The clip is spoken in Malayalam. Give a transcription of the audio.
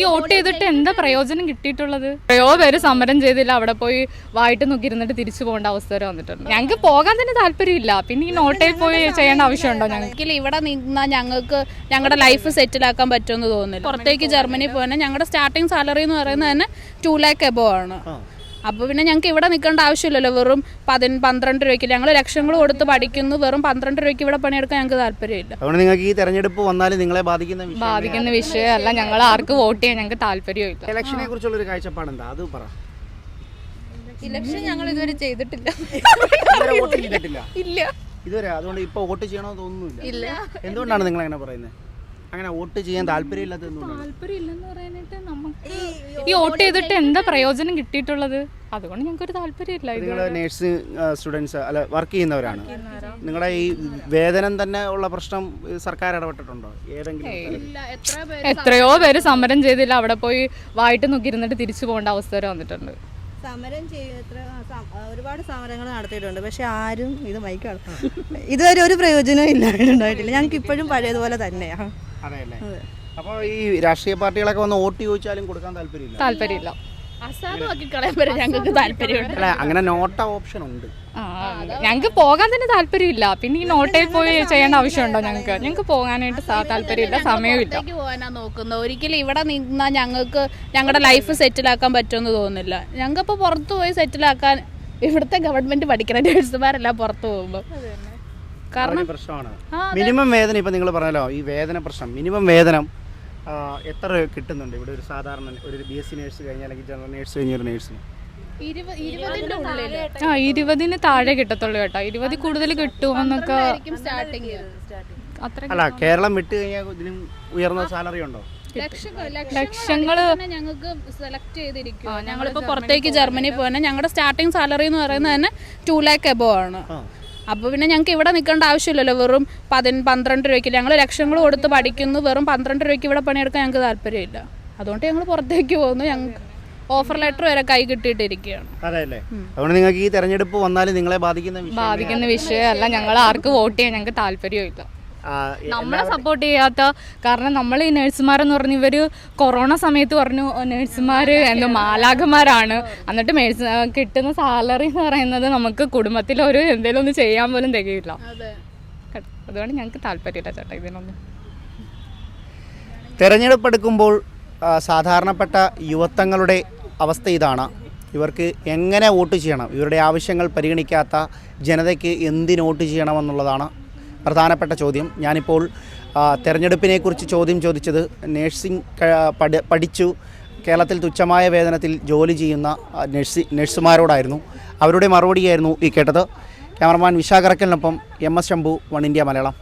ഈ വോട്ട് ചെയ്തിട്ട് എന്താ പ്രയോജനം കിട്ടിയിട്ടുള്ളത്? എത്രയോ പേര് സമരം ചെയ്തില്ല. അവിടെ പോയി വായിട്ട് നോക്കിയിരുന്നിട്ട് തിരിച്ചു പോകേണ്ട അവസ്ഥ വരെ വന്നിട്ടുണ്ട്. ഞങ്ങൾക്ക് പോകാൻ തന്നെ താല്പര്യമില്ല. പിന്നെ ഈ നോട്ടയിൽ പോയി ചെയ്യേണ്ട ആവശ്യമുണ്ടോ ഞങ്ങൾക്ക് ഇവിടെ നിന്നാൽ ഞങ്ങൾക്ക് ഞങ്ങളുടെ ലൈഫ് സെറ്റിലാക്കാൻ പറ്റുമെന്ന് തോന്നുന്നില്ല. പുറത്തേക്ക് ജർമ്മനി പോകാൻ ഞങ്ങളുടെ സ്റ്റാർട്ടിങ് സാലറി എന്ന് പറയുന്നത് തന്നെ ടു ലാക്ക് എബോ ആണ്. അപ്പോൾ പിന്നെ ഞങ്ങൾക്ക് ഇവിടെ നിൽക്കേണ്ട ആവശ്യമില്ലല്ലോ. വെറും പതി പന്ത്രണ്ട് രൂപയ്ക്ക് ഞങ്ങൾ ലക്ഷങ്ങൾ കൊടുത്ത് പഠിക്കുന്നു. വെറും പന്ത്രണ്ട് രൂപയ്ക്ക് ഇവിടെ പണിയെടുക്കാൻ ഞങ്ങൾക്ക് താല്പര്യമില്ല. അതുകൊണ്ട് നിങ്ങൾക്ക് ഈ തെരഞ്ഞെടുപ്പ് വന്നാലും നിങ്ങളെ ബാധിക്കുന്ന വിഷയം ബാധിക്കുന്ന വിഷയമല്ല. ഞങ്ങൾ ആർക്ക് വോട്ട് ചെയ്യാൻ ഞങ്ങൾക്ക് താല്പര്യമില്ല. ഇലക്ഷനെ കുറിച്ചുള്ള ഒരു കാഴ്ചപ്പാട് എന്താ? അത് പറ. ഇലക്ഷൻ ഞങ്ങൾ ഇതുവരെ ചെയ്തിട്ടില്ല. ഇതുവരെ വോട്ട് ചെയ്തിട്ടില്ല? ഇല്ല. ഇതുവരെ? അതുകൊണ്ട് ഇപ്പൊ വോട്ട് ചെയ്യണമെന്ന് തോന്നുന്നില്ല. എന്തുകൊണ്ടാണ് നിങ്ങൾ അങ്ങനെ പറയുന്നത് അങ്ങനെ വോട്ട് ചെയ്യാൻ താല്പര്യമില്ലാത്തത് എന്തുകൊണ്ടാണ്? താല്പര്യമില്ലെന്ന് പറയാനായിട്ട് നമുക്ക് ഈ വോട്ട് ചെയ്തിട്ട് എന്താ പ്രയോജനം കിട്ടിയിട്ടുള്ളത്? അതുകൊണ്ട് ഞങ്ങൾക്ക് ഒരു താല്പര്യമില്ല നിങ്ങൾ നേഴ്സ് സ്റ്റുഡൻസ് അല്ല വർക്ക് ചെയ്യുന്നവരാണ്. നിങ്ങളുടെ ഈ വേതനം തന്നെ ഉള്ള പ്രശ്നം സർക്കാർ ഇടപെട്ടിട്ടുണ്ടോ? ഏതെങ്കിലും? എത്രയോ പേര് സമരം ചെയ്തില്ല. അവിടെ പോയി വായിട്ട് നോക്കിയിരുന്നിട്ട് തിരിച്ചു പോകേണ്ട അവസ്ഥ വരെ വന്നിട്ടുണ്ട്. സമരം ഒരുപാട് സമരങ്ങൾ നടത്തിയിട്ടുണ്ട്. പക്ഷെ ആരും ഇത് മൈക്കാണ്. ഇതുവരെ ഒരു പ്രയോജനവും ഇല്ലാണ്ടായിട്ടില്ല. ഞങ്ങൾക്ക് ഇപ്പോഴും പഴയതുപോലെ തന്നെയാണ് അതെയല്ലേ അപ്പോൾ ഈ രാഷ്ട്രീയ പാർട്ടികളൊക്കെ വന്ന് വോട്ട് ചോദിച്ചാലും കൊടുക്കാൻ താല്പര്യമില്ല. താല്പര്യമില്ല. അസാധുവാക്കി കളയാൻ വരെ ഞങ്ങൾക്ക് താല്പര്യമുണ്ട്. അല്ല അങ്ങനെ നോട്ട ഓപ്ഷൻ ഉണ്ട്. ആ, ഞങ്ങൾക്ക് പോകാൻ തന്നെ താല്പര്യമില്ല. പിന്നെ ഈ നോട്ടയിൽ പോയി ചെയ്യേണ്ട ആവശ്യമുണ്ടോ ഞങ്ങൾക്ക്? ഞങ്ങൾക്ക്? പോകാനായിട്ട് താല്പര്യമില്ല സമയമില്ല. പോകാനാ നോക്കുന്നത്. ഒരിക്കലും ഇവിടെ നിന്നാൽ ഞങ്ങൾക്ക് ഞങ്ങളുടെ ലൈഫ് സെറ്റിലാക്കാൻ പറ്റുമെന്ന് തോന്നുന്നില്ല. ഞങ്ങൾക്കിപ്പോൾ പുറത്ത് പോയി സെറ്റിലാക്കാൻ ഇവിടുത്തെ ഗവൺമെന്റ് പഠിക്കുന്ന നേഴ്സുമാരല്ല പുറത്തു പോകുമ്പോൾ കാരണം പ്രശ്നമാണ്. മിനിമം വേതനം ഇപ്പം നിങ്ങൾ പറഞ്ഞല്ലോ ഈ വേദന പ്രശ്നം. മിനിമം വേതനം എത്ര കിട്ടുന്നുണ്ട്? ഇവിടെ ഒരു സാധാരണ ഒരു ബി എസ് സി നേഴ്സ് കഴിഞ്ഞാൽ അല്ലെങ്കിൽ ജനറൽ നേഴ്സ് കഴിഞ്ഞ ഒരു നേഴ്സിന് ആ ഇരുപതിന് താഴെ കിട്ടത്തുള്ളൂ കേട്ടോ. ഇരുപത് കൂടുതൽ കിട്ടുമെന്നൊക്കെ അല്ല കേരളം വിട്ട് കഴിഞ്ഞാൽ ഇതിനും ഉയർന്ന സാലറി ഉണ്ടോ? ലക്ഷങ്ങൾ ഞങ്ങൾക്ക് സെലക്ട് ചെയ്തിരിക്കും ഞങ്ങളിപ്പോ പുറത്തേക്ക് ജർമ്മനി പോകാൻ ഞങ്ങളുടെ സ്റ്റാർട്ടിങ് സാലറി എന്ന് പറയുന്നത് തന്നെ ടു ലാക്ക് എബോ ആണ്. അപ്പോൾ പിന്നെ ഞങ്ങൾക്ക് ഇവിടെ നിൽക്കേണ്ട ആവശ്യമില്ലല്ലോ. വെറും പതി പന്ത്രണ്ട് രൂപയ്ക്ക് ഞങ്ങൾ ലക്ഷങ്ങൾ കൊടുത്ത് പഠിക്കുന്നു. വെറും പന്ത്രണ്ട് രൂപയ്ക്ക് ഇവിടെ പണിയെടുക്കാൻ ഞങ്ങൾക്ക് താല്പര്യമില്ല. അതുകൊണ്ട് ഞങ്ങൾ പുറത്തേക്ക് പോകുന്നു. ഞങ്ങൾക്ക് ഓഫർ ലെറ്റർ വരെ കൈ കിട്ടിയിട്ടിരിക്കുകയാണ്. അതുകൊണ്ട് നിങ്ങൾക്ക് ഈ തെരഞ്ഞെടുപ്പ് വന്നാലും നിങ്ങളെ ബാധിക്കുന്ന വിഷയം ബാധിക്കുന്ന വിഷയമല്ല. ഞങ്ങൾ ആർക്ക് വോട്ട് ചെയ്യാൻ ഞങ്ങൾക്ക് താല്പര്യമില്ല. നമ്മളെ സപ്പോർട്ട് ചെയ്യാത്ത കാരണം നമ്മൾ ഈ നഴ്സുമാരെന്ന് പറഞ്ഞു ഇവർ കൊറോണ സമയത്ത് പറഞ്ഞു നേഴ്സുമാർ എന്തോ മാലാഖമാരാണ് എന്നിട്ട് മേഴ്സ് കിട്ടുന്ന സാലറി എന്ന് പറയുന്നത് നമുക്ക് കുടുംബത്തിൽ ഒരു എന്തെങ്കിലും ഒന്ന് ചെയ്യാൻ പോലും തികയില്ല അതുകൊണ്ട് ഞങ്ങൾക്ക് താല്പര്യമില്ല ചേട്ടാ ഇതിനൊന്നും തിരഞ്ഞെടുപ്പെടുക്കുമ്പോൾ സാധാരണപ്പെട്ട യുവത്വങ്ങളുടെ അവസ്ഥ ഇതാണ് ഇവർക്ക് എങ്ങനെ വോട്ട് ചെയ്യണം ഇവരുടെ ആവശ്യങ്ങൾ പരിഗണിക്കാത്ത ജനതയ്ക്ക് എന്തിന് വോട്ട് ചെയ്യണമെന്നുള്ളതാണ് പ്രധാനപ്പെട്ട ചോദ്യം. ഞാനിപ്പോൾ തെരഞ്ഞെടുപ്പിനെക്കുറിച്ച് ചോദ്യം ചോദിച്ചത് നേഴ്സിംഗ് പഠിച്ചു. കേരളത്തിൽ തുച്ഛമായ വേതനത്തിൽ ജോലി ചെയ്യുന്ന നഴ്സി നഴ്സുമാരോടായിരുന്നു. അവരുടെ മറുപടിയായിരുന്നു ഈ കേട്ടത്. Cameraman വിശാഖറക്കലിനൊപ്പം M S Shambhu one India Malayalam.